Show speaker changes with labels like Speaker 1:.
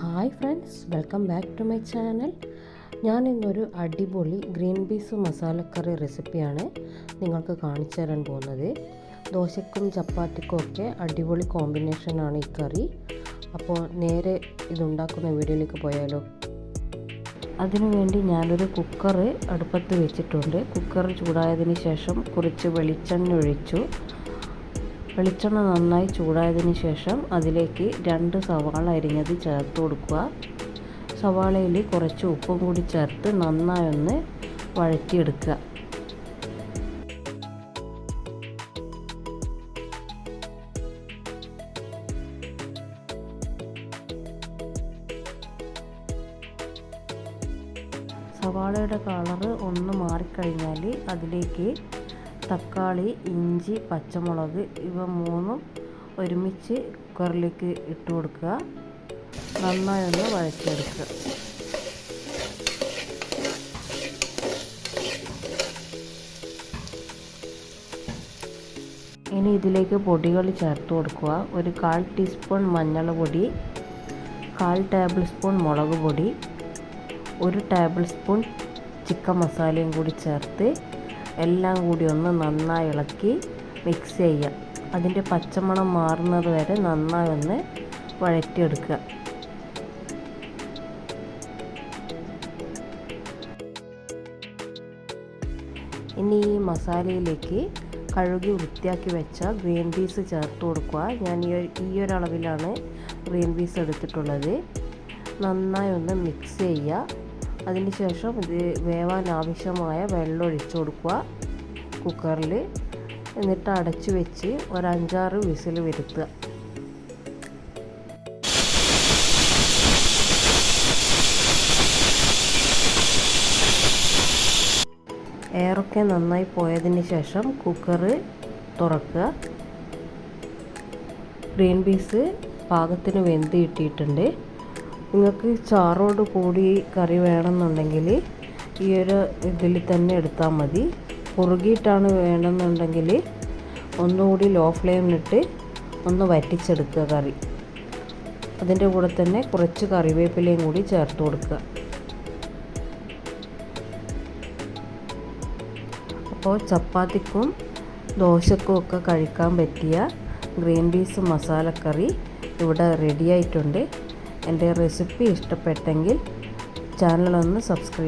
Speaker 1: Hi friends welcome back to my channel. ഞാൻ ഇന്നൊരു അടിപൊളി ഗ്രീൻ പീസ് മസാലക്കറി റെസിപ്പിയാണ് നിങ്ങൾക്ക് കാണിച്ചു തരാൻ പോകുന്നത്. ദോശക്കും ചപ്പാത്തിക്കും ഒക്കെ അടിപൊളി കോമ്പിനേഷനാണ് ഈ കറി. അപ്പോൾ നേരെ ഇതുണ്ടാക്കുന്ന വീഡിയോയിലേക്ക് പോയാലോ? അതിനുവേണ്ടി ഞാനൊരു കുക്കർ അടുപ്പത്ത് വെച്ചിട്ടുണ്ട്. കുക്കർ ചൂടായതിന് ശേഷം കുറച്ച് വെളിച്ചെണ്ണ ഒഴിച്ചു. വെളിച്ചെണ്ണ നന്നായി ചൂടായതിന് ശേഷം അതിലേക്ക് രണ്ട് സവാള അരിഞ്ഞത് ചേർത്ത് കൊടുക്കുക. സവാളയിൽ കുറച്ച് ഉപ്പും കൂടി ചേർത്ത് നന്നായൊന്ന് വഴറ്റിയെടുക്കുക. സവാളയുടെ കളറ് ഒന്ന് മാറിക്കഴിഞ്ഞാൽ അതിലേക്ക് തക്കാളി ഇഞ്ചി പച്ചമുളക് ഇവ മൂന്നും ഒരുമിച്ച് കുക്കറിലേക്ക് ഇട്ട് കൊടുക്കുക. നന്നായി ഒന്ന് വഴറ്റിയെടുക്കുക. ഇനി ഇതിലേക്ക് പൊടികൾ ചേർത്ത് കൊടുക്കുക. ഒരു കാൽ ടീസ്പൂൺ മഞ്ഞൾ പൊടി കാൽ ടേബിൾ സ്പൂൺ മുളക് പൊടി ഒരു ടേബിൾ സ്പൂൺ ചിക്കൻ മസാലയും കൂടി ചേർത്ത് എല്ലാം കൂടി ഒന്ന് നന്നായി ഇളക്കി മിക്സ് ചെയ്യുക. അതിന്റെ പച്ചമണം മാറുന്നത് വരെ നന്നായി ഒന്ന് വഴറ്റിയെടുക്കുക. ഇനി ഈ മസാലയിലേക്ക് കഴുകി വൃത്തിയാക്കി വെച്ച ഗ്രീൻ പീസ് ചേർത്ത് കൊടുക്കുക. ഞാൻ ഈ ഈ അളവിലാണ് ഗ്രീൻ പീസ് എടുത്തിട്ടുള്ളത്. നന്നായി ഒന്ന് മിക്സ് ചെയ്യുക. അതിന് ശേഷം ഇത് വേവാൻ ആവശ്യമായ വെള്ളം ഒഴിച്ചു കൊടുക്കുക കുക്കറിൽ. എന്നിട്ട് അടച്ചു വെച്ച് ഒരു അഞ്ചാറ് വിസിൽ വരുത്തുക. എയറൊക്കെ നന്നായി പോയതിന് ശേഷം കുക്കർ തുറക്കുക. ഗ്രീൻ പീസ് പാകത്തിന് വെന്ത് കിട്ടിയിട്ടുണ്ട്. നിങ്ങൾക്ക് ചാറോട് കൂടി കറി വേണമെന്നുണ്ടെങ്കിൽ ഈ ഒരു ഇതിൽ തന്നെ എടുത്താൽ മതി. കുറുകിയിട്ടാണ് വേണമെന്നുണ്ടെങ്കിൽ ഒന്നുകൂടി ലോ ഫ്ലെയിമിലിട്ട് ഒന്ന് വറ്റിച്ചെടുക്കുക കറി. അതിന്റെ കൂടെ തന്നെ കുറച്ച് കറിവേപ്പിലയും കൂടി ചേർത്ത് കൊടുക്കുക. അപ്പോൾ ചപ്പാത്തിക്കും ദോശക്കും ഒക്കെ കഴിക്കാൻ പറ്റിയ ഗ്രീൻ പീസ് മസാലക്കറി ഇവിടെ റെഡി ആയിട്ടുണ്ട്. എന്റെ റെസിപ്പി ഇഷ്ടപ്പെട്ടെങ്കിൽ ചാനലൊന്ന് സബ്സ്ക്രൈബ്